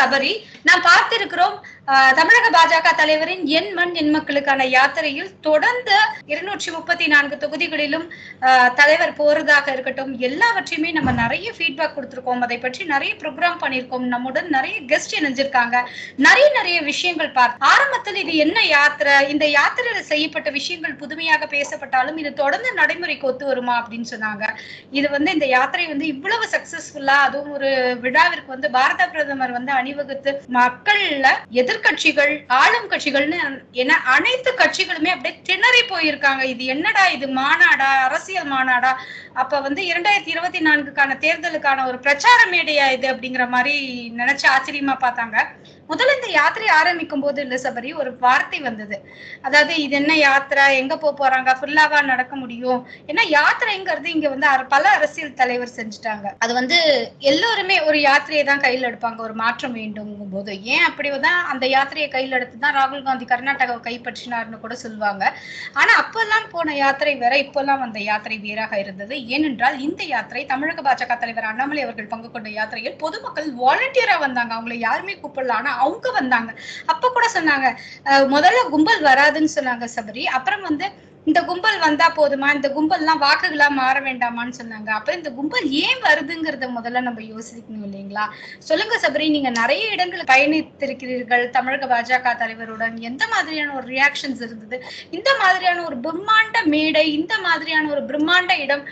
சபரி நாம் பார்த்திருக்கிறோம் தமிழக பாஜக தலைவரின் என் மண் என் மக்களுக்கான யாத்திரையில் தொடர்ந்து இருநூற்றி முப்பத்தி நான்கு தொகுதிகளிலும் தலைவர் போறதாக இருக்கட்டும் எல்லாவற்றையுமே நம்ம நிறைய ஃபீட்பேக் கொடுத்துருக்கோம். அதை பற்றி நிறைய ப்ரோக்ராம் பண்ணியிருக்கோம். நம்முடன் நிறைய கெஸ்ட் இணைஞ்சிருக்காங்க. நிறைய நிறைய விஷயங்கள் பார்த்து ஆரம்பத்தில் இது என்ன யாத்திரை? இந்த யாத்திரையில செய்யப்பட்ட விஷயங்கள் புதுமையாக பேசப்பட்டாலும் இது தொடர்ந்து நடைமுறைக்கு ஒத்து வருமா அப்படின்னு சொன்னாங்க. இது வந்து இந்த யாத்திரை வந்து இவ்வளவு சக்சஸ்ஃபுல்லா அதுவும் ஒரு விழாவிற்கு வந்து பாரத பிரதமர் வந்து அணிவகுத்து மக்கள்ல எதிர்க்கட்சிகள் ஆளும் கட்சிகள்னு என அனைத்து கட்சிகளுமே அப்படியே திணறி இருக்காங்க. இது என்னடா இது மாநாடா அரசியல் மாநாடா? அப்ப வந்து இரண்டாயிரத்தி இருபத்தி நான்குக்கான தேர்தலுக்கான ஒரு பிரச்சார மேடையா இது அப்படிங்கிற மாதிரி நினைச்சு ஆச்சரியமா பார்த்தாங்க. முதல்ல இந்த யாத்திரை ஆரம்பிக்கும் போது இல்ல சபரி ஒரு வார்த்தை வந்தது. அதாவது இது என்ன யாத்திரை? எங்க போக போறாங்க? ஃபுல்லாவா நடக்க முடியும்? ஏன்னா யாத்திரைங்கிறது இங்க வந்து பல அரசியல் தலைவர் செஞ்சுட்டாங்க. அது வந்து எல்லோருமே ஒரு யாத்திரையை தான் கையில் எடுப்பாங்க. ஒரு மாற்றம் வேண்டும் போது ஏன் அப்படிதான் அந்த யாத்திரையை கையில் எடுத்து தான் ராகுல் காந்தி கர்நாடகாவை கைப்பற்றினார்னு கூட சொல்லுவாங்க. ஆனா அப்பெல்லாம் போன யாத்திரை வேற இப்பெல்லாம் வந்த யாத்திரை வேறாக இருந்தது. ஏனென்றால் இந்த யாத்திரை தமிழக பாஜக தலைவர் அண்ணாமலை அவர்கள் பங்கு கொண்ட யாத்திரையில் பொதுமக்கள் வாலண்டியரா வந்தாங்க. அவங்களை யாருமே கூப்பிடல. ஆனா அவங்க வந்தாங்க. அப்ப கூட சொன்னாங்க முதல்ல கும்பல் வராதுன்னு சொன்னாங்க சபரி. அப்புறம் வந்து இந்த கும்பல் வந்தா போதுமா? இந்த கும்பல்லாம் வாக்குகளா மாற வேண்டாமான்னு சொன்னாங்க. அப்ப இந்த கும்பல் ஏன் வருதுங்கிறத முதல்ல நம்ம யோசிக்கணும் இல்லைங்களா? சொல்லுங்க சபரி நீங்க நிறைய இடங்கள் பயணித்திருக்கிறீர்கள். தமிழக பாஜக தலைவருடன் எந்த மாதிரியான ஒரு ரியாக்ஷன்ஸ் இருந்தது? இந்த மாதிரியான ஒரு பிரம்மாண்ட மேடை இந்த மாதிரியான ஒரு பிரம்மாண்ட இடம்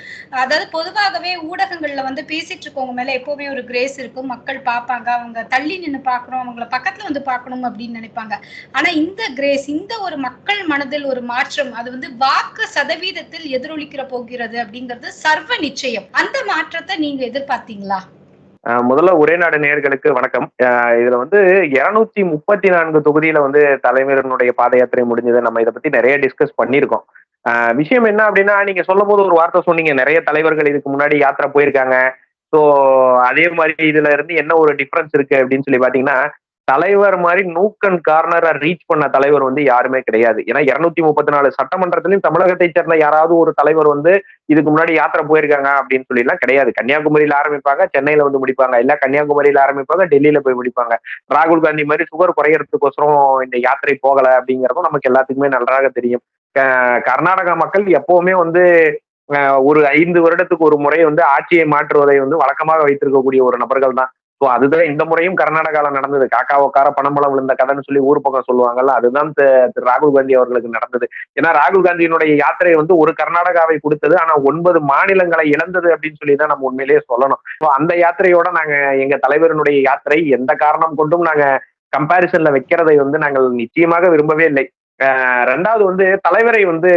அதாவது பொதுவாகவே ஊடகங்கள்ல வந்து பேசிட்டு இருக்கவங்க மேல எப்பவுமே ஒரு கிரேஸ் இருக்கும். மக்கள் பார்ப்பாங்க. அவங்க தள்ளி நின்று பார்க்கணும். அவங்கள பக்கத்துல வந்து பார்க்கணும் அப்படின்னு நினைப்பாங்க. ஆனா இந்த கிரேஸ் இந்த ஒரு மக்கள் மனதில் ஒரு மாற்றம் அது வந்து வாக்கு சதவீதத்தில் எதிரொலிக்கிற போகிறது அப்படிங்கிறது சர்வ நிச்சயம். அந்த மாற்றத்தை நீங்க எதிர்பார்த்தீங்களா? முதல்ல ஒரே நாடு நேர்களுக்கு வணக்கம். இதுல வந்து இருநூத்தி முப்பத்தி நான்கு தொகுதியில வந்து தலைவரனுடைய பாத யாத்திரை முடிஞ்சது. நம்ம இதை பத்தி நிறைய டிஸ்கஸ் பண்ணியிருக்கோம். விஷயம் என்ன அப்படின்னா நீங்க சொல்லும் போது ஒரு வார்த்தை சொன்னீங்க. நிறைய தலைவர்கள் இதுக்கு முன்னாடி யாத்திரை போயிருக்காங்க. ஸோ அதே மாதிரி இதுல இருந்து என்ன ஒரு டிஃப்ரென்ஸ் இருக்கு அப்படின்னு சொல்லி பாத்தீங்கன்னா தலைவர் மாதிரி நூக்கன் கார்னரை ரீச் பண்ண தலைவர் வந்து யாருமே கிடையாது. ஏன்னா இருநூத்தி முப்பத்தி நாலு சட்டமன்றத்திலையும் தமிழகத்தை சேர்ந்த யாராவது ஒரு தலைவர் வந்து இதுக்கு முன்னாடி யாத்திரை போயிருக்காங்க அப்படின்னு சொல்லி எல்லாம் கிடையாது. கன்னியாகுமரியில ஆரம்பிப்பாங்க சென்னையில வந்து முடிப்பாங்க. இல்ல கன்னியாகுமரியில ஆரம்பிப்பாங்க டெல்லியில போய் முடிப்பாங்க. ராகுல் காந்தி மாதிரி சுகர் குறையறதுக்கோசரம் இந்த யாத்திரை போகல அப்படிங்கிறதும் நமக்கு எல்லாத்துக்குமே நன்றாக தெரியும். கர்நாடக கர்நாடகா மக்கள் எப்பவுமே வந்து ஒரு ஐந்து வருடத்துக்கு ஒரு முறை வந்து ஆட்சியை மாற்றுவதை வந்து வழக்கமாக வைத்திருக்கக்கூடிய ஒரு நபர்கள் தான் ஸோ அதுதான் இந்த முறையும் கர்நாடகாவில் நடந்தது. காக்கா உக்கார பணம்பழம் விழுந்த கதைன்னு சொல்லி ஊர் பக்கம் சொல்லுவாங்கல்ல அதுதான் திரு ராகுல் காந்தி அவர்களுக்கு நடந்தது. ஏன்னா ராகுல் காந்தியினுடைய யாத்திரை வந்து ஒரு கர்நாடகாவை கொடுத்தது. ஆனா ஒன்பது மாநிலங்களை இழந்தது அப்படின்னு சொல்லி தான் நம்ம உண்மையிலேயே சொல்லணும். ஸோ அந்த யாத்திரையோட நாங்க எங்க தலைவரினுடைய யாத்திரை எந்த காரணம் கொண்டும் நாங்க கம்பாரிசன்ல வைக்கிறதை வந்து நாங்கள் நிச்சயமாக விரும்பவே இல்லை. ரெண்டாவது வந்து தலைவரை வந்து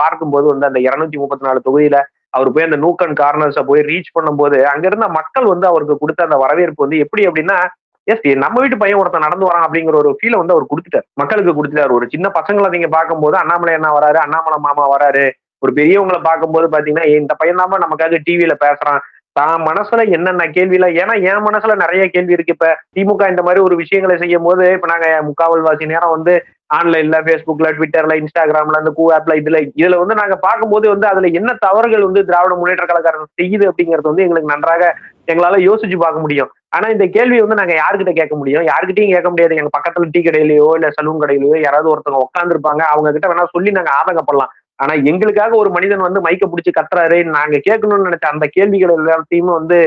பார்க்கும்போது வந்து அந்த இருநூத்தி முப்பத்தி நாலு தொகுதியில அவர் போய் அந்த நூக்கன் கார்னர்ஸை போய் ரீச் பண்ணும்போது அங்க இருந்த மக்கள் வந்து அவருக்கு கொடுத்த அந்த வரவேற்பு வந்து எப்படி அப்படின்னா எஸ் நம்ம வீட்டு பையன் ஒருத்தன் நடந்து வரான் அப்படிங்கிற ஒரு ஃபீலை வந்து அவர் கொடுத்துட்டார். மக்களுக்கு கொடுத்துட்டாரு. ஒரு சின்ன பசங்களை நீங்க பார்க்கும்போது அண்ணாமலை அண்ணா வராரு அண்ணாமலை மாமா வராரு. ஒரு பெரியவங்களை பார்க்கும்போது பாத்தீங்கன்னா இந்த பையன் தான் நமக்காக டிவியில பேசுறான். தான் மனசுல என்னென்ன கேள்வியில ஏன்னா என் மனசுல நிறைய கேள்வி இருக்கு இப்ப. திமுக இந்த மாதிரி ஒரு விஷயங்களை செய்யும் போது இப்ப நாங்க முக்காவல்வாசி நேரம் வந்து ஆன்லைன்ல ஃபேஸ்புக்ல ட்விட்டர்ல இன்ஸ்டாகிராம்ல இந்த கூ ஆப்ல இதுல இதுல வந்து நாங்க பார்க்கும்போது வந்து அதுல என்ன தவறுகள் வந்து திராவிட முன்னேற்ற கழகம் செய்யுது அப்படிங்கிறது வந்து எங்களுக்கு நன்றாக எங்களால யோசிச்சு பார்க்க முடியும். ஆனா இந்த கேள்வியை வந்து நாங்க யாருக்கிட்ட கேட்க முடியும்? யாருக்கிட்டையும் கேட்க முடியாது. எங்க பக்கத்துல டீ கடையிலயோ இல்ல சலூன் கடையிலயோ யாராவது ஒருத்தவங்க உட்காந்துருப்பாங்க அவங்க கிட்ட வேணா சொல்லி நாங்க ஆதங்கப்படலாம். ஆனா எங்களுக்காக ஒரு மனிதன் வந்து மைக்க பிடிச்சி கத்துறாரு நாங்க கேட்கணும்னு நினைச்ச அந்த கேள்விகள் எல்லாத்தையுமே வந்து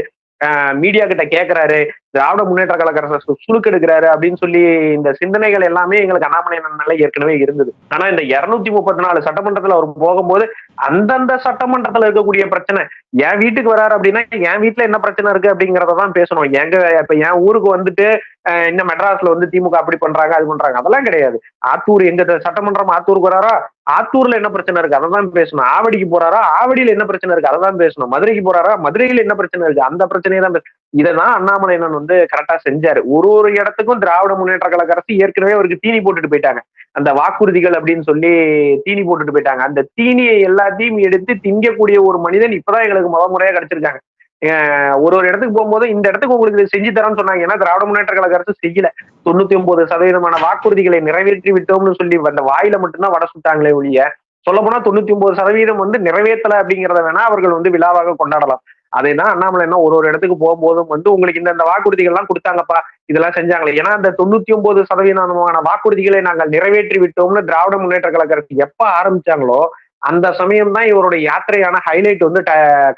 மீடியா கிட்ட கேட்கறாரு திராவிட முன்னேற்ற கழக சுழுக்கெடுக்கிறாரு அப்படின்னு சொல்லி இந்த சிந்தனைகள் எல்லாமே எங்களுக்கு அண்ணாமலை அண்ணனால ஏற்கனவே இருந்தது. ஆனா இந்த இருநூத்தி முப்பத்தி நாலு சட்டமன்றத்துல அவர் போகும்போது அந்தந்த சட்டமன்றத்துல இருக்கக்கூடிய பிரச்சனை என் வீட்டுக்கு வராரு அப்படின்னா என் வீட்டுல என்ன பிரச்சனை இருக்கு அப்படிங்கறத தான் பேசணும். எங்க இப்ப என் ஊருக்கு வந்துட்டு இந்த மெட்ராஸ்ல வந்து திமுக அப்படி பண்றாங்க அது பண்றாங்க அதெல்லாம் கிடையாது. ஆத்தூர் எங்க சட்டமன்றம் ஆத்தூருக்கு வராரா? ஆத்தூர்ல என்ன பிரச்சனை இருக்கு? அதை தான் பேசணும். ஆவடிக்கு போறாரா? ஆவடியில என்ன பிரச்சனை இருக்கு? அதை தான் பேசணும். மதுரைக்கு போறாரா? மதுரையில என்ன பிரச்சனை இருக்கு? அந்த பிரச்சனையை தான் இதை தான் அண்ணாமலை அண்ணாமலையன் வந்து கரெக்டா செஞ்சாரு. ஒரு ஒரு இடத்துக்கும் திராவிட முன்னேற்ற கழக அரசு ஏற்கனவே அவருக்கு தீனி போட்டுட்டு போயிட்டாங்க. அந்த வாக்குறுதிகள் அப்படின்னு சொல்லி தீனி போட்டுட்டு போயிட்டாங்க. அந்த தீனியை எல்லாத்தையும் எடுத்து திங்கக்கூடிய ஒரு மனிதன் இப்பதான் எங்களுக்கு முத முறையா கிடைச்சிருக்காங்க. ஒரு ஒரு இடத்துக்கு போகும்போது இந்த இடத்துக்கு உங்களுக்கு இது செஞ்சு தரேன்னு சொன்னாங்க ஏன்னா திராவிட முன்னேற்ற கழக அரசு செய்யல. தொண்ணூத்தி ஒன்பது சதவீதமான வாக்குறுதிகளை நிறைவேற்றி விட்டோம்னு சொல்லி அந்த வாயில மட்டும்தான் வட சுட்டாங்களே ஒழிய சொல்ல போனா தொண்ணூத்தி ஒன்பது சதவீதம் வந்து நிறைவேற்றல அப்படிங்கிறத வேணா அவர்கள் வந்து விழாவாக கொண்டாடலாம். அதை தான் அண்ணாமலை என்ன ஒரு ஒரு இடத்துக்கு போகும்போதும் வந்து உங்களுக்கு இந்த இந்த வாக்குறுதிகள்லாம் கொடுத்தாங்கப்பா இதெல்லாம் செஞ்சாங்களே. ஏன்னா அந்த தொண்ணூத்தி ஒன்பது சதவீதமான வாக்குறுதிகளை நாங்கள் நிறைவேற்றி விட்டோம்னு திராவிட முன்னேற்ற கழக அரசு எப்ப ஆரம்பிச்சாங்களோ அந்த சமயம் தான் இவருடைய யாத்திரையான ஹைலைட் வந்து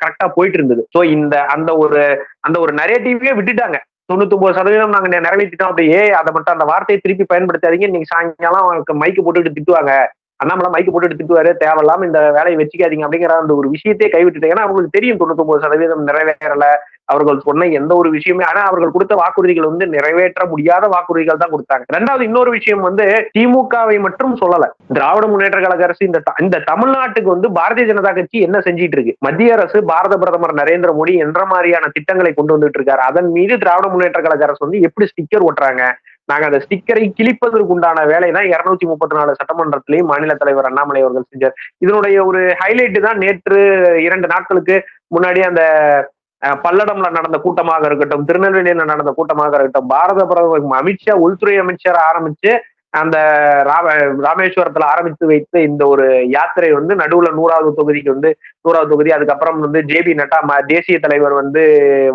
கரெக்டா போயிட்டு இருந்தது. ஸோ இந்த அந்த ஒரு அந்த ஒரு நரேட்டிவே விட்டுட்டாங்க. தொண்ணூத்தி ஒன்பது சதவீதம் நாங்க நெ- நிறைவேற்றிட்டோம் அப்படியே அதை மட்டும் அந்த வார்த்தையை திருப்பி பயன்படுத்தாதீங்க நீங்க சாயங்காலம் அவங்களுக்கு மைக்கு போட்டுக்கிட்டு திட்டுவாங்க. அண்ணாமலை மைக்கு போட்டுட்டு எடுத்துக்குவாரு தேவையில்லாம இந்த வேலையை வச்சுக்காதீங்க அப்படிங்கிற அந்த ஒரு விஷயத்தையே கைவிட்டுட்டு ஏன்னா அவங்களுக்கு தெரியும் தொண்ணூத்தி ஒன்பது சதவீதம் நிறைவேறல. அவர்கள் சொன்ன எந்த ஒரு விஷயமே ஆனா அவர்கள் கொடுத்த வாக்குறுதிகள் வந்து நிறைவேற்ற முடியாத வாக்குறுதிகள் தான் கொடுத்தாங்க. ரெண்டாவது இன்னொரு விஷயம் வந்து திமுகவை மட்டும் சொல்லல. திராவிட முன்னேற்ற கழக அரசு இந்த இந்த தமிழ்நாட்டுக்கு வந்து பாரதிய ஜனதா கட்சி என்ன செஞ்சிட்டு இருக்கு? மத்திய அரசு பாரத பிரதமர் நரேந்திர மோடி என்ற மாதிரியான திட்டங்களை கொண்டு வந்துட்டு இருக்காரு. அதன் மீது திராவிட முன்னேற்ற கழக அரசு வந்து எப்படி ஸ்டிக்கர் ஒட்டுறாங்க நாங்க அந்த ஸ்டிக்கரை கிழிப்பதற்கு உண்டான வேலை தான் இருநூத்தி முப்பத்தி நாலு சட்டமன்றத்திலையும் மாநில தலைவர் அண்ணாமலை அவர்கள் செஞ்சார். இதனுடைய ஒரு ஹைலைட் தான் நேற்று இரண்டு நாட்களுக்கு முன்னாடி அந்த பல்லடம்ல நடந்த கூட்டமாக இருக்கட்டும் திருநெல்வேலியில நடந்த கூட்டமாக இருக்கட்டும் பாரத பிரதமர் அமித்ஷா உள்துறை அமைச்சர் ஆரம்பிச்சு அந்த ராம ராமேஸ்வரத்துல ஆரம்பித்து வைத்த இந்த ஒரு யாத்திரை வந்து நடுவுல நூறாவது தொகுதிக்கு வந்து நூறாவது தொகுதி அதுக்கப்புறம் வந்து ஜேபி நட்டா ம- தேசிய தலைவர் வந்து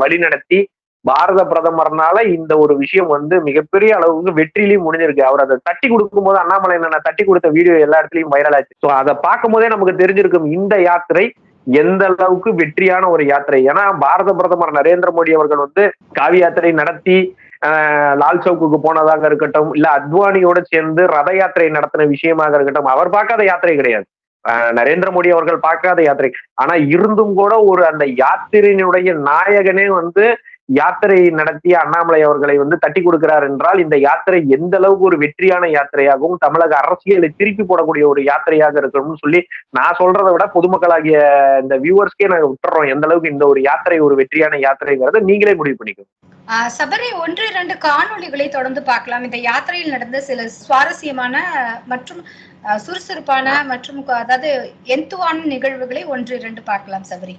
வழிநடத்தி பாரத பிரதமர்னால இந்த ஒரு விஷயம் வந்து மிகப்பெரிய அளவுக்கு வெற்றிலையும் முடிஞ்சிருக்கு. அவர் அதை தட்டி கொடுக்கும் போது அண்ணாமலை என்ன தட்டி கொடுத்த வீடியோ எல்லா இடத்துலயும் வைரல் ஆச்சு. ஸோ அதை பார்க்கும் போதே நமக்கு தெரிஞ்சிருக்கும் இந்த யாத்திரை எந்த அளவுக்கு வெற்றியான ஒரு யாத்திரை. ஏன்னா பாரத பிரதமர் நரேந்திர மோடி அவர்கள் வந்து காவி யாத்திரை நடத்தி ஆஹ், லால் சவுக்குக்கு போனதாக இருக்கட்டும் இல்ல அத்வானியோட சேர்ந்து ரத யாத்திரை நடத்தின விஷயமாக இருக்கட்டும் அவர் பார்க்காத யாத்திரை கிடையாது. ஆஹ், நரேந்திர மோடி அவர்கள் பார்க்காத யாத்திரை. ஆனா இருந்தும் கூட ஒரு அந்த யாத்திரையினுடைய நாயகனே வந்து யாத்திரை நடத்திய அண்ணாமலை அவர்களை வந்து தட்டி கொடுக்கிறார் என்றால் இந்த யாத்திரை எந்த அளவுக்கு ஒரு வெற்றியான யாத்திரையாகவும் தமிழக அரசியலை திருப்பி போடக்கூடிய ஒரு யாத்திரையாக இருக்கணும்னு சொல்லி நான் சொல்றதை விட பொதுமக்களாகிய இந்த வியூவர்ஸ்க்கே நாங்க விட்டுறோம். எந்த அளவுக்கு இந்த ஒரு யாத்திரை ஒரு வெற்றியான யாத்திரைங்கிறத நீங்களே முடிவு பண்ணிக்கணும் ஆஹ் சபரி ஒன்று இரண்டு காணொளிகளை தொடர்ந்து பார்க்கலாம். இந்த யாத்திரையில் நடந்த சில சுவாரஸ்யமான மற்றும் ஆஹ் சுறுசுறுப்பான மற்றும் அதாவது எந்துவான நிகழ்வுகளை ஒன்று இரண்டு பார்க்கலாம் சபரி.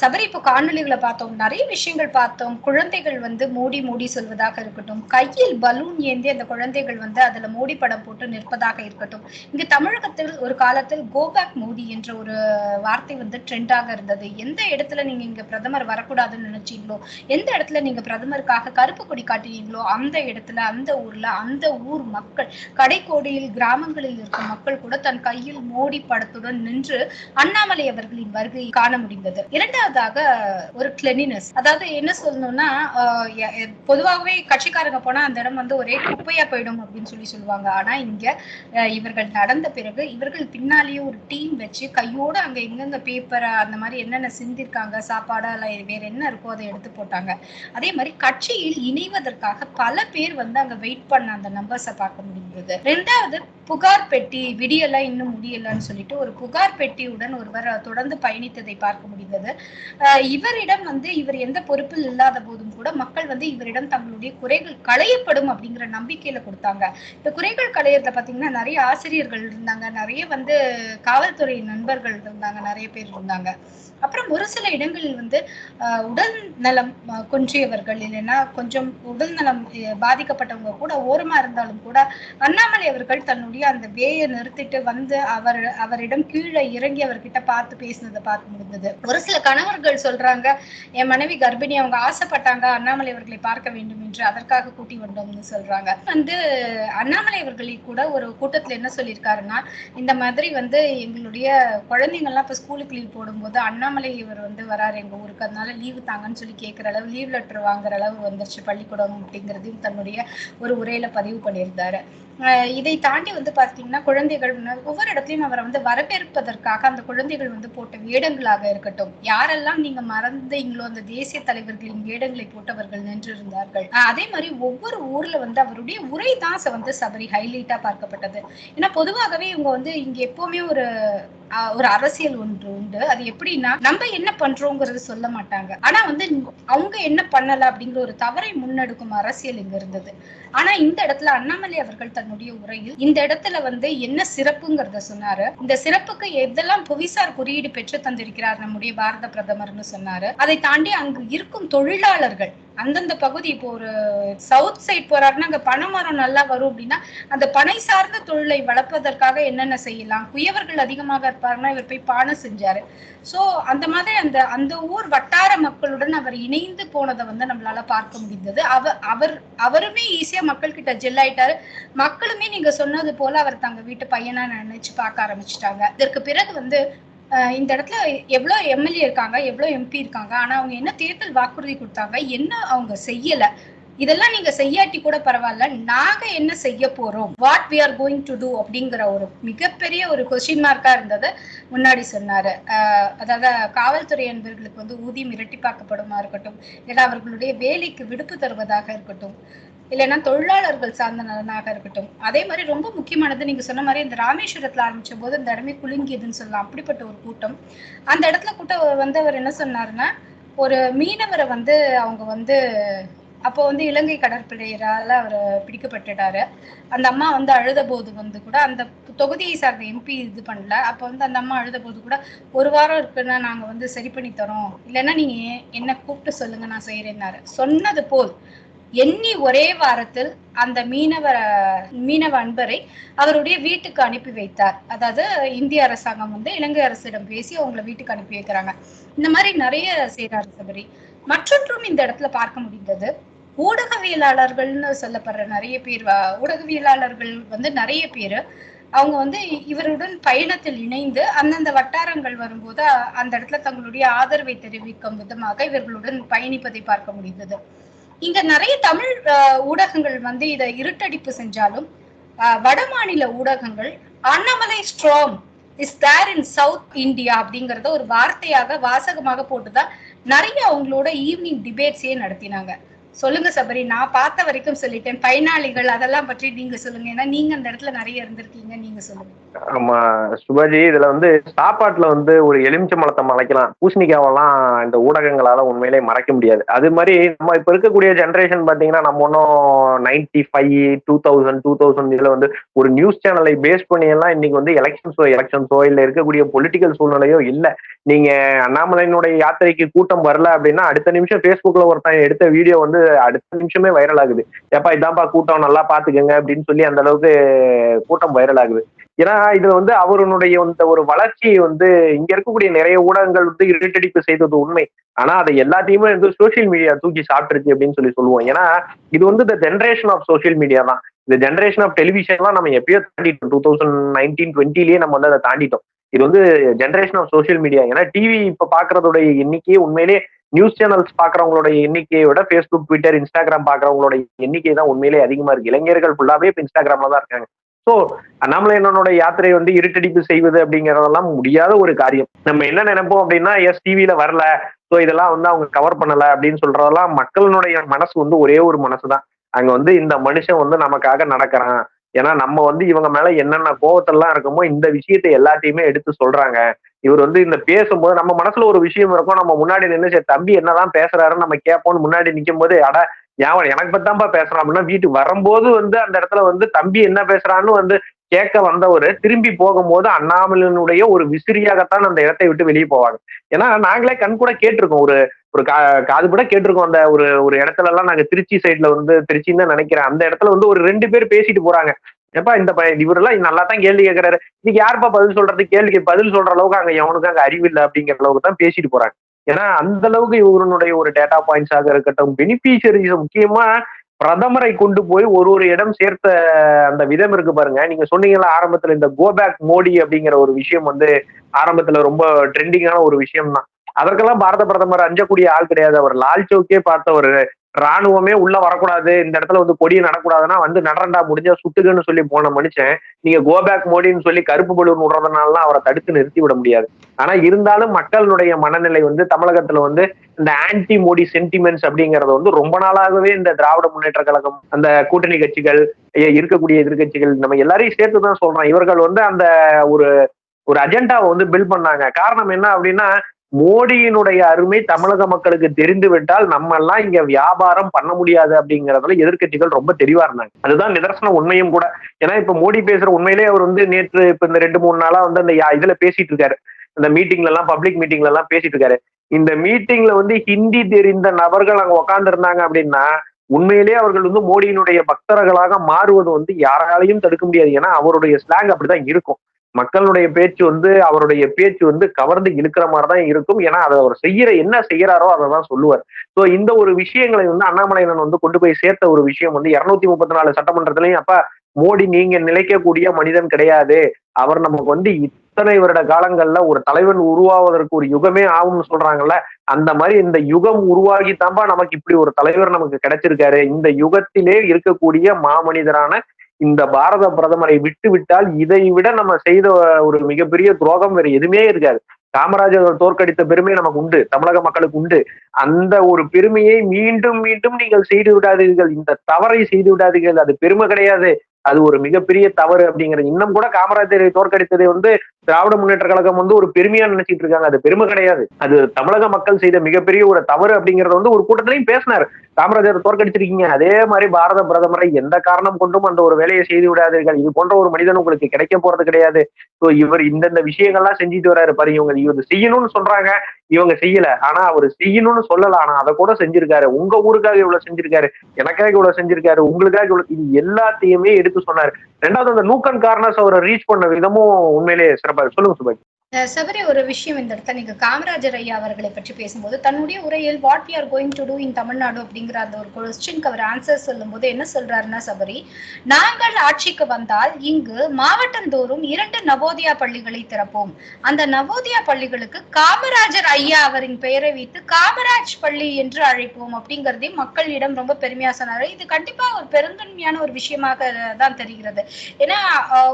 சபரி இப்போ காணொலிகளை பார்த்தோம். நிறைய விஷயங்கள் பார்த்தோம். குழந்தைகள் வந்து மூடி மூடி சொல்வதாக இருக்கட்டும். கையில் பலூன் ஏந்தி அந்த குழந்தைகள் வந்து அதுல மோடி படம் போட்டு நிற்பதாக இருக்கட்டும். இங்கு தமிழகத்தில் ஒரு காலத்தில் கோபேக் மோடி என்ற ஒரு வார்த்தை வந்து ட்ரெண்டாக இருந்தது. எந்த இடத்துல நீங்க இங்க பிரதமர் வரக்கூடாதுன்னு நினைச்சீங்களோ எந்த இடத்துல நீங்க பிரதமருக்காக கருப்பு கொடி காட்டினீங்களோ அந்த இடத்துல அந்த ஊர்ல அந்த ஊர் மக்கள் கடைக்கோடியில் கிராமங்களில் இருக்கும் மக்கள் கூட தன் கையில் மோடி படத்துடன் நின்று அண்ணாமலை அவர்களின் வருகை காண முடிந்தது. இரண்டாவதாக ஒரு கிளெனினஸ் அதாவது என்ன சொல்லணும்னா பொதுவாகவே கட்சிக்காரங்க போனா அந்த இடம் வந்து ஒரே குப்பையா போயிடும் அப்படின்னு சொல்லி சொல்லுவாங்க. ஆனா இங்க இவர்கள் நடந்த பிறகு இவர்கள் பின்னாலேயே ஒரு டீம் வச்சு கையோட அங்க எங்கெங்க பேப்பர் அந்த மாதிரி என்னென்ன சிந்திருக்காங்க சாப்பாடா இல்ல வேற என்ன இருக்கோ அதை எடுத்து போட்டாங்க. அதே மாதிரி கட்சியில் இணைவதற்காக பல பேர் வந்து அங்க வெயிட் பண்ண அந்த நம்பர்ஸை பார்க்க முடிந்தது. ரெண்டாவது புகார் பெட்டி விடியெல்லாம் இன்னும் முடியலன்னு சொல்லிட்டு ஒரு புகார் பெட்டியுடன் ஒருவர் தொடர்ந்து பயணித்ததை பார்க்க முடிந்தது. இவரிடம் வந்து இவர் எந்த பொறுப்பில் இல்லாத போதும் கூட மக்கள் வந்து இவரிடம் தங்களுடைய குறைகள் களையப்படும் அப்படிங்கிற நம்பிக்கையில கொடுத்தாங்க. இந்த குறைகள் களையறத பாத்தீங்கன்னா நிறைய ஆசிரியர்கள் இருந்தாங்க. நிறைய வந்து காவல்துறை நண்பர்கள் இருந்தாங்க. நிறைய பேர் இருந்தாங்க. அப்புறம் ஒரு சில இடங்களில் வந்து உடல் நலம் அஹ், குன்றியவர்கள் இல்லைன்னா கொஞ்சம் உடல் நலம் பாதிக்கப்பட்டவங்க கூட ஓரமா இருந்தாலும் கூட அண்ணாமலை அவர்கள் தன்னுடைய தன்னுடைய அந்த வேயை நிறுத்திட்டு வந்து அவர் அவரிடம் கீழே இறங்கி அவர்கிட்ட பார்த்து பேசினதை பார்க்க முடிந்தது. ஒரு சில கணவர்கள் சொல்றாங்க என் மனைவி கர்ப்பிணி அவங்க ஆசைப்பட்டாங்க அண்ணாமலை அவர்களை பார்க்க வேண்டும் என்று அதற்காக கூட்டி வந்தோம்னு சொல்றாங்க. வந்து அண்ணாமலை அவர்களை கூட ஒரு கூட்டத்துல என்ன சொல்லியிருக்காருன்னா இந்த மாதிரி வந்து எங்களுடைய குழந்தைங்கள்லாம் இப்ப ஸ்கூலுக்கு லீவ் போடும்போது அண்ணாமலை இவர் வந்து வராரு எங்க ஊருக்கு. அதனால லீவு தாங்கன்னு சொல்லி கேட்கிற அளவு லீவ் லெட்டர் வாங்குற அளவு வந்துருச்சு பள்ளிக்கூடம் அப்படிங்கிறதையும் தன்னுடைய ஒரு உரையில பதிவு பண்ணியிருந்தாரு. இதை தாண்டி வந்து பாத்தீங்கன்னா குழந்தைகள் ஒவ்வொரு இடத்துலயும் அவரை வந்து வரவேற்பதற்காக அந்த குழந்தைகள் வந்து போட்ட வேடங்களாக இருக்கட்டும். யாரெல்லாம் நீங்க மறந்தீங்களோ அந்த தேசிய தலைவர்களின் வேடங்களை போட்டவர்கள் நின்றிருந்தார்கள் அதே மாதிரி ஒவ்வொரு ஊர்ல வந்து அவருடைய உரை தான் வந்து சபரி ஹைலைட்டா பார்க்கப்பட்டது. ஏன்னா பொதுவாகவே இவங்க வந்து இங்க எப்பவுமே ஒரு ஒரு அரசியல் ஒன்று உண்டு. அது எப்படின்னா நம்ம என்ன பண்றோங்கிறது சொல்ல மாட்டாங்க. ஆனா வந்து அவங்க என்ன பண்ணல அப்படிங்கிற ஒரு தவறை முன்னெடுக்கும் அரசியல் இங்க இருந்தது. ஆனா இந்த இடத்துல அண்ணாமலை அவர்கள் தன்னுடைய உரையில் இந்த இடத்துல வந்து என்ன சிறப்புங்கிறத சொன்னாரு. இந்த சிறப்புக்கு எதெல்லாம் புவிசார் குறியீடு பெற்று தந்திருக்கிறார் நம்முடைய பாரத பிரதமர்னு சொன்னாரு. அதை தாண்டி அங்கு இருக்கும் தொழிலாளர்கள் அந்தந்த பகுதி இப்போ ஒரு சவுத் சைட் போறாருன்னா அங்க பனைமரம் நல்லா வரும் அப்படின்னா அந்த பனை சார்ந்த தொழிலை வளர்ப்பதற்காக என்னென்ன செய்யலாம்? குயவர்கள் அதிகமாக இருப்பாருன்னா இவர் போய் பானை செஞ்சாரு. சோ அந்த மாதிரி அந்த அந்த ஊர் வட்டார மக்களுடன் அவர் இணைந்து போனதை வந்து நம்மளால பார்க்க முடிந்தது. அவர் அவர் அவருமே ஈஸியா மக்கள் கிட்ட ஜெல் ஆயிட்டாரு. மக்களுமே நீங்க சொன்னது போல அவர் தங்க வீட்டு பையனா நினைச்சு பார்க்க ஆரம்பிச்சிட்டாங்க. இதற்கு பிறகு வந்து இந்த இடத்துல எவ்வளோ எம்எல்ஏ இருக்காங்க எவ்வளோ எம்பி இருக்காங்க ஆனால் அவங்க என்ன தேர்தல் வாக்குறுதி கொடுத்தாங்க என்ன அவங்க செய்யலை இதெல்லாம் நீங்க செய்யாட்டி கூட பரவாயில்ல நாங்க என்ன செய்ய போறோம் what we are going to do அப்படிங்கிற ஒரு மிகப்பெரிய ஒரு கொஸ்டின் மார்க்கா இருந்தது முன்னாடி சொன்னாரு. அதாவது காவல்துறை அன்பர்களுக்கு வந்து ஊதியம் இரட்டிப்பாக்கப்படுமா இருக்கட்டும் இல்லை அவர்களுடைய வேலைக்கு விடுப்பு தருவதாக இருக்கட்டும் இல்லைன்னா தொழிலாளர்கள் சார்ந்த நலனாக இருக்கட்டும். அதே மாதிரி ரொம்ப முக்கியமானது நீங்க சொன்ன மாதிரி இந்த ராமேஸ்வரத்துல ஆரம்பிச்ச போது இந்த இடமே குலுங்கியதுன்னு சொல்லலாம். அப்படிப்பட்ட ஒரு கூட்டம். அந்த இடத்துல கூட்டம் வந்து அவர் என்ன சொன்னாருன்னா ஒரு மீனவரை வந்து அவங்க வந்து அப்போ வந்து இலங்கை கடற்படையரால அவர் பிடிக்கப்பட்டுட்டாரு. அந்த அம்மா வந்து அழுத போது வந்து கூட அந்த தொகுதியை சார்ந்த எம்பி இது பண்ணல. அப்போ வந்து அந்த அம்மா அழுத போது கூட ஒரு வாரம் இருக்குன்னா நாங்க வந்து சரி பண்ணி தரோம். இல்லைன்னா நீங்க என்ன கூப்பிட்டு சொல்லுங்க நான் செய்யறேன்னாரு சொன்னது போல் எண்ணி ஒரே வாரத்தில் அந்த மீனவ மீனவ அன்பரை அவருடைய வீட்டுக்கு அனுப்பி வைத்தார். அதாவது இந்திய அரசாங்கம் வந்து இலங்கை அரசிடம் பேசி அவங்கள வீட்டுக்கு அனுப்பி வைக்கிறாங்க. இந்த மாதிரி நிறைய செய்கிறார் சபரி. மற்றொன்றும் இந்த இடத்துல பார்க்க முடிந்தது. ஊடகவியலாளர்கள்னு சொல்லப்படுற நிறைய பேர் ஊடகவியலாளர்கள் வந்து நிறைய பேர் அவங்க வந்து இவருடன் பயணத்தில் இணைந்து அந்தந்த வட்டாரங்கள் வரும்போது அந்த இடத்துல தங்களுடைய ஆதரவை தெரிவிக்கும் விதமாக இவர்களுடன் பயணிப்பதை பார்க்க முடிந்தது. இங்க நிறைய தமிழ் ஊடகங்கள் வந்து இதை இருட்டடிப்பு செஞ்சாலும் வட மாநில ஊடகங்கள் Annamalai strong is there in south India அப்படிங்கறத ஒரு வார்த்தையாக வாசகமாக போட்டுதான் நிறைய அவங்களோட ஈவினிங் டிபேட்ஸே நடத்தினாங்க. சொல்லுங்க சபரி நான் பார்த்த வரைக்கும் சொல்லிட்டேன். பயனாளிகள் அதெல்லாம் பற்றி நீங்க சொல்லுங்க. ஏன்னா நீங்க அந்த இடத்துல நிறைய இருந்திருக்கீங்க நீங்க சொல்லுங்க. ஆமா சுபாஜி இதுல வந்து சாப்பாட்டுல வந்து ஒரு எலுமிச்சை மலத்தை மறைக்கலாம் பூசணிக்காவெல்லாம் இந்த ஊடகங்களால உண்மையிலே மறைக்க முடியாது. அது மாதிரி நம்ம இப்ப இருக்கக்கூடிய ஜென்ரேஷன் பாத்தீங்கன்னா நம்ம ஒன்றும் ninety five two thousand two thousand இதுல வந்து ஒரு நியூஸ் சேனலை பேஸ் பண்ணி எல்லாம் இன்னைக்கு வந்து எலெக்ஷன்ஸோ எலெக்ஷன்ஸோ இல்ல இருக்கக்கூடிய பொலிட்டிக்கல் சூழ்நிலையோ இல்ல. நீங்க அண்ணாமலையினுடைய யாத்திரைக்கு கூட்டம் வரல அப்படின்னா அடுத்த நிமிஷம் ஃபேஸ்புக்ல ஒருத்தன் எடுத்த வீடியோ வந்து அடுத்த நிமிஷமே வைரல் ஆகுது. ஏப்பா இதான்ப்பா கூட்டம் நல்லா பாத்துக்கங்க அப்படின்னு சொல்லி அந்த அளவுக்கு கூட்டம் வைரல் ஆகுது. ஏன்னா இது வந்து அவருடைய அந்த ஒரு வளர்ச்சியை வந்து இங்க இருக்கக்கூடிய நிறைய ஊடகங்கள் வந்து இருட்டடிப்பு செய்தது உண்மை. ஆனா அதை எல்லாத்தையுமே வந்து சோஷியல் மீடியா தூக்கி சாப்பிட்டுருச்சு அப்படின்னு சொல்லி சொல்லுவோம். ஏன்னா இது வந்து இந்த ஜென்ரேஷன் ஆஃப் சோஷியல் மீடியா தான். இந்த ஜென்ரேஷன் ஆஃப் டெலிவிஷன்லாம் நம்ம எப்பயோ தாண்டிட்டோம். டூ தௌசண்ட் நைன்டீன் டுவெண்ட்டிலேயே நம்ம வந்து அதை தாண்டிட்டோம். இது வந்து ஜென்ரேஷன் ஆஃப் சோஷியல் மீடியா ஏன்னா டிவி இப்ப பாக்குறதுடைய எண்ணிக்கையே உண்மையிலே நியூஸ் சேனல்ஸ் பாக்குறவங்களோட எண்ணிக்கையை விட ஃபேஸ்புக் ட்விட்டர் இன்ஸ்டாகிராம் பாக்குறவங்களோட எண்ணிக்கை தான் உண்மையிலேயே அதிகமா இருக்கு. இளைஞர்கள் ஃபுல்லாவே இப்ப இன்ஸ்டாகிராம்ல தான் இருக்காங்க. ஸோ அண்ணாமலையனோட யாத்திரை வந்து இருட்டடிப்பு செய்வது அப்படிங்கறதெல்லாம் முடியாத ஒரு காரியம். நம்ம என்ன நினைப்போம் அப்படின்னா எஸ் டிவியில வரல. ஸோ இதெல்லாம் வந்து அவங்க கவர் பண்ணல. அப்படின்னு சொல்றதெல்லாம் மக்களினுடைய மனசு வந்து ஒரே ஒரு மனசு தான் அங்க வந்து இந்த மனுஷன் வந்து நமக்காக நடக்கிறான். ஏன்னா நம்ம வந்து இவங்க மேல என்னென்ன கோவத்தெல்லாம் இருக்குமோ இந்த விஷயத்தை எல்லாத்தையுமே எடுத்து சொல்றாங்க. இவர் வந்து இந்த பேசும்போது நம்ம மனசுல ஒரு விஷயம் இருக்கும். நம்ம முன்னாடி நின்று சரி தம்பி என்னதான் பேசுறாருன்னு நம்ம கேட்போம்னு முன்னாடி நிற்கும் போது அட ஏன் எனக்கு பத்தாம்பா பேசுறான் அப்படின்னா வீட்டுக்கு வரும்போது வந்து அந்த இடத்துல வந்து தம்பி என்ன பேசுறான்னு வந்து கேட்க வந்தவர் திரும்பி போகும்போது அண்ணாமலனுடைய ஒரு விசிறியாகத்தான் அந்த இடத்தை விட்டு வெளியே போவாங்க. ஏன்னா நாங்களே கண் கூட கேட்டிருக்கோம். ஒரு ஒரு கா காது கூட கேட்டிருக்கோம். அந்த ஒரு ஒரு இடத்துல எல்லாம் நாங்க திருச்சி சைட்ல வந்து திருச்சின்னு தான் நினைக்கிறேன். அந்த இடத்துல வந்து ஒரு ரெண்டு பேர் பேசிட்டு போறாங்க. ஏப்பா இந்த பையன் இவரெல்லாம் நல்லா தான் கேள்வி கேட்கறாரு இன்னைக்கு யாருப்பா பதில் சொல்றது? கேள்விக்கு பதில் சொல்ற அளவுக்கு அங்க எவனுக்கு அங்க அறிவு இல்லை அப்படிங்கிற அளவுக்கு தான் பேசிட்டு போறாங்க. ஏன்னா அந்த அளவுக்கு இவருடைய ஒரு டேட்டா பாயிண்ட்ஸாக இருக்கட்டும் பெனிஃபிஷரிஸ் முக்கியமா பிரதமரை கொண்டு போய் ஒரு ஒரு இடம் சேர்த்த அந்த விதம் இருக்கு பாருங்க. நீங்க சொன்னீங்கல்ல ஆரம்பத்துல இந்த கோபேக் மோடி அப்படிங்கிற ஒரு விஷயம் வந்து ஆரம்பத்துல ரொம்ப ட்ரெண்டிங்கான ஒரு விஷயம் தான் அதற்கெல்லாம் பாரத பிரதமர் அஞ்சக்கூடிய ஆள் கிடையாது. அவர் லால் சௌக்கே பார்த்த ஒரு ராணுவமே உள்ள வரக்கூடாது. இந்த இடத்துல வந்து கொடியை நடக்கூடாதுன்னா வந்து நடரண்டா முடிஞ்சா சுட்டுக்குன்னு சொல்லி போன மனுஷன் நீங்க கோபேக் மோடின்னு சொல்லி கருப்பு பலூன் விடுறதுனால அவரை தடுத்து நிறுத்தி விட முடியாது. ஆனா இருந்தாலும் மக்களுடைய மனநிலை வந்து தமிழகத்துல வந்து இந்த ஆன்டி மோடி சென்டிமெண்ட்ஸ் அப்படிங்கறது வந்து ரொம்ப நாளாகவே இந்த திராவிட முன்னேற்ற கழகம் அந்த கூட்டணி கட்சிகள் இருக்கக்கூடிய எதிர்க்கட்சிகள் நம்ம எல்லாரையும் சேர்த்து தான் சொல்றோம். இவர்கள் வந்து அந்த ஒரு ஒரு அஜெண்டாவை வந்து பில்ட் பண்ணாங்க. காரணம் என்ன அப்படின்னா மோடியினுடைய அருமை தமிழக மக்களுக்கு தெரிந்து விட்டால் நம்ம எல்லாம் இங்க வியாபாரம் பண்ண முடியாது அப்படிங்கறதுல எதிர்க்கட்சிகள் ரொம்ப தெளிவா இருந்தாங்க. அதுதான் நிதர்சன உண்மையும் கூட. ஏன்னா இப்ப மோடி பேசுற உண்மையிலே அவர் வந்து நேற்று இப்ப இந்த ரெண்டு மூணு நாளா வந்து அந்த யா- இதுல பேசிட்டு இருக்காரு. இந்த மீட்டிங்ல எல்லாம் பப்ளிக் மீட்டிங்ல எல்லாம் பேசிட்டு இருக்காரு. இந்த மீட்டிங்ல வந்து ஹிந்தி தெரிந்த நபர்கள் அங்க உட்கார்ந்து இருந்தாங்க அப்படின்னா உண்மையிலேயே அவர்கள் வந்து மோடியினுடைய பக்தர்களாக மாறுவது வந்து யாராலையும் தடுக்க முடியாது. ஏன்னா அவருடைய ஸ்லாங் அப்படிதான் இருக்கும். மக்களுடைய பேச்சு வந்து அவருடைய பேச்சு வந்து கவர்ந்து இழுக்கிற மாதிரி தான் இருக்கும். ஏன்னா அதை அவர் செய்யற என்ன செய்யறாரோ அதை தான் சொல்லுவார். ஸோ இந்த ஒரு விஷயங்களை வந்து அண்ணாமலையன் வந்து கொண்டு போய் சேர்த்த ஒரு விஷயம் வந்து இருநூத்தி முப்பத்தி நாலு சட்டமன்றத்திலையும் அப்ப மோடி நீங்க நிலைக்கக்கூடிய மனிதன் கிடையாது. அவர் நமக்கு வந்து இத்தனை வருட காலங்கள்ல ஒரு தலைவன் உருவாவதற்கு ஒரு யுகமே ஆகும்னு சொல்றாங்கல்ல. அந்த மாதிரி இந்த யுகம் உருவாகி தான்பா நமக்கு இப்படி ஒரு தலைவர் நமக்கு கிடைச்சிருக்காரு. இந்த யுகத்திலே இருக்கக்கூடிய மாமனிதரான இந்த பாரத பிரதமரை விட்டு விட்டால் இதை விட நம்ம செய்த ஒரு மிகப்பெரிய துரோகம் வேற எதுவுமே இருக்காது. காமராஜர் தோற்கடித்த பெருமை நமக்கு உண்டு. தமிழக மக்களுக்கு உண்டு. அந்த ஒரு பெருமையை மீண்டும் மீண்டும் நீங்கள் செய்து விடாதீர்கள். இந்த தவறை செய்து விடாதீர்கள். அது பெருமை கிடையாது. அது ஒரு மிகப்பெரிய தவறு அப்படிங்கிறது இன்னும் கூட காமராஜரை தோற்கடித்ததை வந்து திராவிட முன்னேற்ற கழகம் வந்து ஒரு பெருமையா நினைச்சிட்டு இருக்காங்க. அது பெருமை கிடையாது. அது தமிழக மக்கள் செய்த மிகப்பெரிய ஒரு தவறு அப்படிங்கறத வந்து ஒரு கூட்டத்திலையும் பேசினார். காமராஜர் தோற்கடிச்சிருக்கீங்க. அதே மாதிரி பாரத பிரதமரை எந்த காரணம் கொண்டும் அந்த ஒரு வேலையை செய்து விடாதீர்கள். இது போன்ற ஒரு மனிதன் உங்களுக்கு கிடைக்க போறது கிடையாது. இவர் இந்தந்த விஷயங்கள்லாம் செஞ்சுட்டு வராரு பாரு இவங்க இவர் செய்யணும்னு சொல்றாங்க. இவங்க செய்யல. ஆனா அவர் செய்யணும்னு சொல்லல. ஆனா அதை கூட செஞ்சிருக்காரு. உங்க ஊருக்காக இவ்வளவு செஞ்சிருக்காரு. எனக்காக இவ்வளவு செஞ்சிருக்காரு. உங்களுக்காக இவ்வளவு இது எல்லாத்தையுமே எடுத்து சொன்னாரு. ரெண்டாவது அந்த நூக்கன் கார்னர்ஸ் அவரை ரீச் பண்ண விதமும் உண்மையிலேயே சிறப்பாரு சொல்லுங்க சுபாஷ். சபரி ஒரு விஷயம் இந்த இடத்துல. நீங்க காமராஜர் ஐயா அவர்களை பற்றி பேசும்போது தன்னுடைய உரையில் what we are going to do in Tamil Nadu அப்படிங்கிற அந்த ஒரு கொஸ்டின்க்கு அவர் ஆன்சர் சொல்லும்போது என்ன சொல்றாருன்னா சபரி நாங்கள் ஆட்சிக்கு வந்தால் இங்கு மாவட்டந்தோறும் இரண்டு நவோதயா பள்ளிகளை திறப்போம். அந்த நவோதயா பள்ளிகளுக்கு காமராஜர் ஐயா அவரின் பெயரை வைத்து காமராஜ் பள்ளி என்று அழைப்போம் அப்படிங்கறதையும் மக்களிடம் ரொம்ப பெருமையா சொன்னாரு. இது கண்டிப்பா ஒரு பெருந்தன்மையான ஒரு விஷயமாக தான் தெரிகிறது. ஏன்னா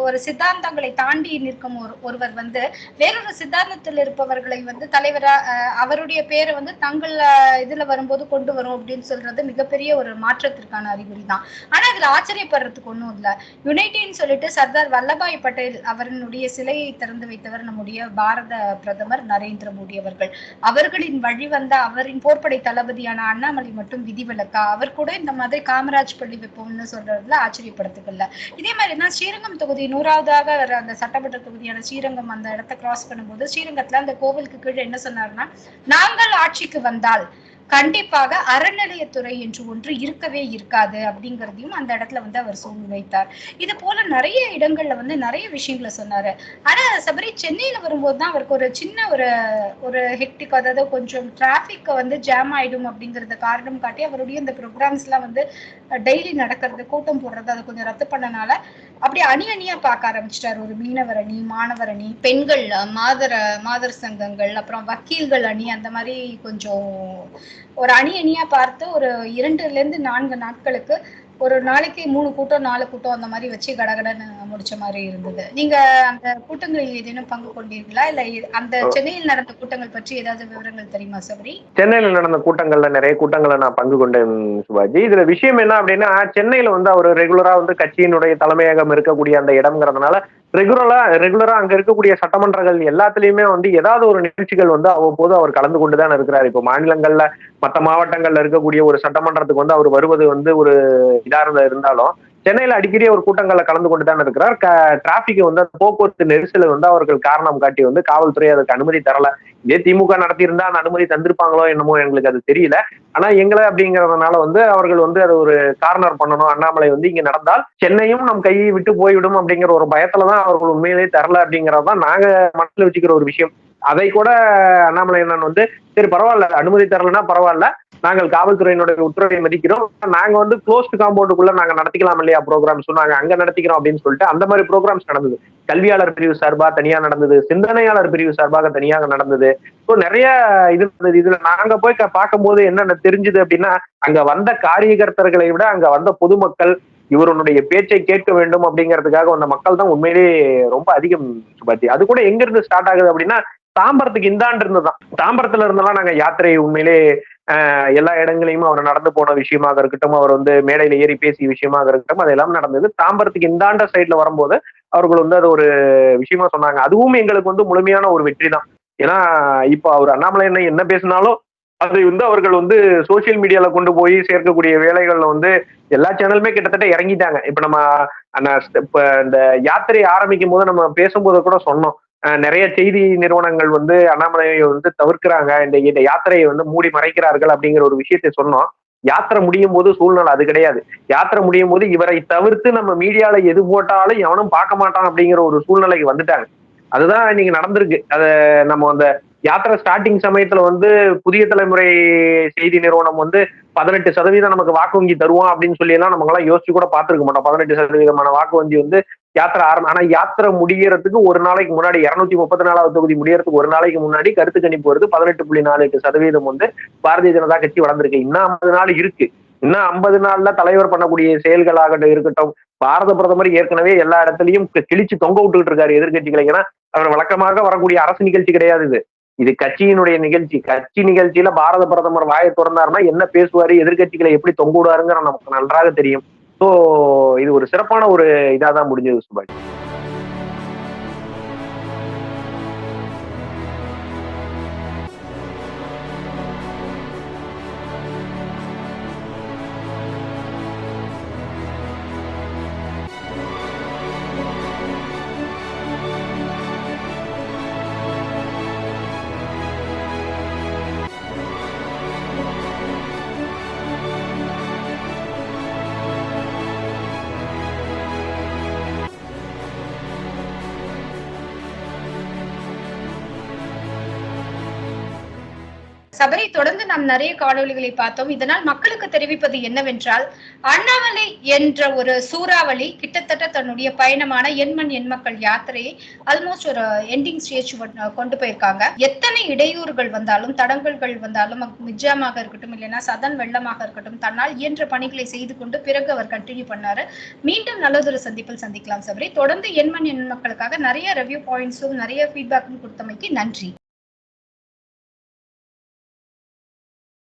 ஒரு சித்தாந்தங்களை தாண்டி நிற்கும் ஒரு ஒருவர் வந்து வேறொரு சித்தாந்தத்தில் இருப்பவர்களை வந்து தலைவரா அஹ், அவருடைய பேரை வந்து தங்கள் இதுல வரும்போது கொண்டு வரும் அப்படின்னு சொல்றது மிகப்பெரிய ஒரு மாற்றத்திற்கான அறிகுறி தான். ஆனா இதுல ஆச்சரியப்படுறதுக்கு ஒன்றும் இல்ல. யுனைட்டின்னு சொல்லிட்டு சர்தார் வல்லபாய் பட்டேல் அவர்களுடைய சிலையை திறந்து வைத்தவர் நம்முடைய பாரத பிரதமர் நரேந்திர மோடி அவர்கள். அவர்களின் வழி வந்த அவரின் போர்ப்படை தளபதியான அண்ணாமலை மட்டும் விதிவிலக்கா அவர் கூட இந்த மாதிரி காமராஜ் பள்ளி வைப்போம்னு சொல்றதுல ஆச்சரியப்படுத்துக்கல இதே மாதிரி தான் ஸ்ரீரங்கம் தொகுதி நூறாவதாக வர அந்த சட்டமன்ற தொகுதியான ஸ்ரீரங்கம் அந்த இடத்த கிராஸ் பண்ணும்போது ஸ்ரீரங்கத்துல அந்த கோவிலுக்கு கீழே என்ன சொன்னாருன்னா நாங்கள் ஆட்சிக்கு வந்தால் கண்டிப்பாக அறநிலையத்துறை என்று ஒன்று இருக்கவே இருக்காது அப்படிங்கிறதையும் அந்த இடத்துல வந்து அவர் சொல்லி வைத்தார். இது போல நிறைய இடங்கள்ல வந்து நிறைய விஷயங்களை சொன்னாரு. ஆனா சபரி சென்னையில வரும்போது தான் அவருக்கு ஒரு சின்ன ஒரு ஒரு ஹெக்டிக் அதாவது கொஞ்சம் டிராபிக் வந்து ஜாம் ஆயிடும் அப்படிங்கறத காரணம் காட்டி அவருடைய இந்த ப்ரோக்ராம்ஸ் எல்லாம் வந்து டெய்லி நடக்கிறது கூட்டம் போடுறது அதை கொஞ்சம் ரத்து பண்ணனால அப்படியே அணி அணியா பார்க்க ஆரம்பிச்சிட்டாரு. ஒரு மீனவர் அணி மாணவர் அணி பெண்கள் மாதர மாதர் சங்கங்கள் அப்புறம் வக்கீல்கள் அணி அந்த மாதிரி கொஞ்சம் ஒரு அணி அணியா பார்த்து ஒரு இரண்டுல இருந்து நான்கு நாட்களுக்கு ஒரு நாளைக்கு மூணு கூட்டம் நாலு கூட்டம் அந்த மாதிரி வச்சு கடகடன்னு முடிச்ச மாதிரி இருந்தது. நீங்க அந்த கூட்டங்களில் ஏதேனும் பங்கு கொண்டீர்களா? இல்ல அந்த சென்னையில் நடந்த கூட்டங்கள் பற்றி ஏதாவது விவரங்கள் தெரியுமா சபரி? சென்னையில நடந்த கூட்டங்கள்ல நிறைய கூட்டங்கள்ல நான் பங்கு கொண்டேன் சிவாஜி. இதுல விஷயம் என்ன அப்படின்னா சென்னையில வந்து அவர் ரெகுலரா வந்து கட்சியினுடைய தலைமையகம் இருக்கக்கூடிய அந்த இடம்ங்கிறதுனால ரெகுலரா ரெகுலரா அங்க இருக்கக்கூடிய சட்டமன்றங்கள் எல்லாத்துலயுமே வந்து ஏதாவது ஒரு நிகழ்ச்சிகள் வந்து அவ்வப்போது அவர் கலந்து கொண்டு தான் இருக்கிறார். இப்போ மாநிலங்கள்ல மற்ற மாவட்டங்கள்ல இருக்கக்கூடிய ஒரு சட்டமன்றத்துக்கு வந்து அவர் வருவது வந்து ஒரு இதா இருந்த இருந்தாலும் சென்னையில அடிக்கடி ஒரு கூட்டங்களில் கலந்து கொண்டு தான் இருக்கிறார் டிராபிக் வந்து போக்குவரத்து நெரிசலை வந்து அவர்கள் காரணம் காட்டி வந்து காவல்துறை அதுக்கு அனுமதி தரல. இதே திமுக நடத்தியிருந்தா அந்த அனுமதி தந்திருப்பாங்களோ என்னமோ எங்களுக்கு அது தெரியல. ஆனா எங்களை அப்படிங்கறதுனால வந்து அவர்கள் வந்து அது ஒரு கார்னர் பண்ணணும். அண்ணாமலை வந்து இங்க நடந்தால் சென்னையும் நம் கையை விட்டு போய்விடும் அப்படிங்கிற ஒரு பயத்துலதான் அவர்கள் உண்மையிலேயே தரல அப்படிங்கறதுதான் நாங்க மனசுல வச்சுக்கிற ஒரு விஷயம். அதை கூட அண்ணாமலை அண்ணன் வந்து சரி பரவாயில்ல அனுமதி தரலன்னா பரவாயில்ல. நாங்கள் காவல்துறையினுடைய உத்தரவை மதிக்கிறோம். நாங்க வந்து க்ளோஸ்ட் காம்பவுண்டுக்குள்ள நாங்க நடத்திக்கலாம் இல்லையா ப்ரோக்ராம்ஸ் நாங்க அங்க நடத்திக்கிறோம் அப்படின்னு சொல்லிட்டு அந்த மாதிரி ப்ரோக்ராம்ஸ் நடந்தது. கல்வியாளர் பிரிவு சார்பா தனியா நடந்தது. சிந்தனையாளர் பிரிவு சார்பாக தனியாக நடந்தது. ஸோ நிறைய இது இருந்தது இதுல நாங்க போய் பார்க்கும்போது என்னென்ன தெரிஞ்சுது அப்படின்னா அங்க வந்த காரியகர்த்தர்களை விட அங்க வந்த பொதுமக்கள் இவருடைய பேச்சை கேட்க வேண்டும் அப்படிங்கிறதுக்காக வந்த மக்கள் தான் உண்மையிலேயே ரொம்ப அதிகம் சுபாத்தி அது கூட எங்க இருந்து ஸ்டார்ட் ஆகுது அப்படின்னா தாம்பரத்துக்கு இந்தாண்டு இருந்துதான் தாம்பரத்துல இருந்தெல்லாம் நாங்க யாத்திரை உண்மையிலே எல்லா இடங்களையும் அவர் நடந்து போன விஷயமாக இருக்கட்டும் அவர் வந்து மேடையில ஏறி பேசிய விஷயமாக இருக்கட்டும் அதெல்லாம் நடந்தது. தாம்பரத்துக்கு இந்தாண்ட சைட்ல வரும்போது அவர்கள் வந்து அது ஒரு விஷயமா சொன்னாங்க. அதுவும் எங்களுக்கு வந்து முழுமையான ஒரு வெற்றி தான் ஏன்னா இப்போ அவர் அண்ணாமலை என்ன என்ன பேசினாலும் அதை வந்து அவர்கள் வந்து சோசியல் மீடியால கொண்டு போய் சேர்க்கக்கூடிய வேலைகள்ல வந்து எல்லா சேனலுமே கிட்டத்தட்ட இறங்கிட்டாங்க. இப்ப நம்ம அந்த இப்ப இந்த யாத்திரை ஆரம்பிக்கும் போது நம்ம பேசும்போது கூட சொன்னோம். நிறைய செய்தி நிறுவனங்கள் வந்து அண்ணாமலையை வந்து தவிர்க்கிறாங்க. இந்த இந்த யாத்திரையை வந்து மூடி மறைக்கிறார்கள் அப்படிங்கிற ஒரு விஷயத்தை சொன்னோம். யாத்திரை முடியும் போது சூழ்நிலை அது கிடையாது. யாத்திரை முடியும் போது இவரை தவிர்த்து நம்ம மீடியால எது போட்டாலும் எவனும் பார்க்க மாட்டான் அப்படிங்கிற ஒரு சூழ்நிலைக்கு வந்துட்டாங்க. அதுதான் இன்னைக்கு நடந்திருக்கு. அத நம்ம அந்த யாத்திரை ஸ்டார்டிங் சமயத்துல வந்து புதிய தலைமுறை செய்தி நிறுவனம் வந்து பதினெட்டு சதவீதம் நமக்கு வாக்கு வங்கி தருவோம் அப்படின்னு சொல்லி எல்லாம் நம்ம எல்லாம் யோசிச்சு கூட பார்த்துருக்க மாட்டோம். பதினெட்டு சதவீதமான வாக்கு வங்கி வந்து யாத்திரை ஆரம்ப ஆனா யாத்திரை முடியறதுக்கு ஒரு நாளைக்கு முன்னாடி இருநூத்தி முப்பத்தி நாலாவது தொகுதி முடியறதுக்கு ஒரு நாளைக்கு முன்னாடி கருத்து கணிப்பு வருது. பதினெட்டு புள்ளி நாலு எட்டு சதவீதம் வந்து பாரதிய ஜனதா கட்சி வளர்ந்திருக்கு. இன்னும் ஐம்பது நாள் இருக்கு. இன்னும் ஐம்பது நாள்ல தலைவர் பண்ணக்கூடிய செயல்களாகட்டும் இருக்கட்டும். பாரத பிரதமர் ஏற்கனவே எல்லா இடத்துலயும் கிழிச்சு தொங்க விட்டுக்கிட்டு இருக்காரு எதிர்கட்சிகளை ஏன்னா அவர் வழக்கமாக வரக்கூடிய அரசு நிகழ்ச்சி கிடையாது இது. இது கட்சியினுடைய நிகழ்ச்சி. கட்சி நிகழ்ச்சியில பாரத பிரதமர் வாயை திறந்தாருன்னா என்ன பேசுவாரு எதிர்கட்சிகளை எப்படி தொங்க விடுவாருங்கிற நமக்கு நன்றாக தெரியும். ஸோ இது ஒரு சிறப்பான ஒரு இதாக தான் முடிஞ்சது சுபாஷ். சபரி தொடர்ந்து நாம் நிறைய காணொலிகளை பார்த்தோம். இதனால் மக்களுக்கு தெரிவிப்பது என்னவென்றால் அண்ணாமலை என்ற ஒரு சூறாவளி கிட்டத்தட்ட தன்னுடைய பயணமான எண்மண் எண்மக்கள் யாத்திரையை ஆல்மோஸ்ட் ஒரு எண்டிங் ஸ்டேஜ் கொண்டு போயிருக்காங்க. எத்தனை இடையூறுகள் வந்தாலும் தடங்கல்கள் வந்தாலும் மிஜாமாக இருக்கட்டும் இல்லைன்னா சதன் வெள்ளமாக இருக்கட்டும் தன்னால் இயன்ற பணிகளை செய்து கொண்டு பிறகு அவர் கண்டினியூ பண்ணாரு. மீண்டும் நல்லதொரு சந்திப்பில் சந்திக்கலாம் சபரி. தொடர்ந்து எண்மண் எண் மக்களுக்காக நிறைய ரிவ்யூ பாயிண்ட்ஸும் நிறைய ஃபீட்பேக்கும் கொடுத்தமைக்கு நன்றி.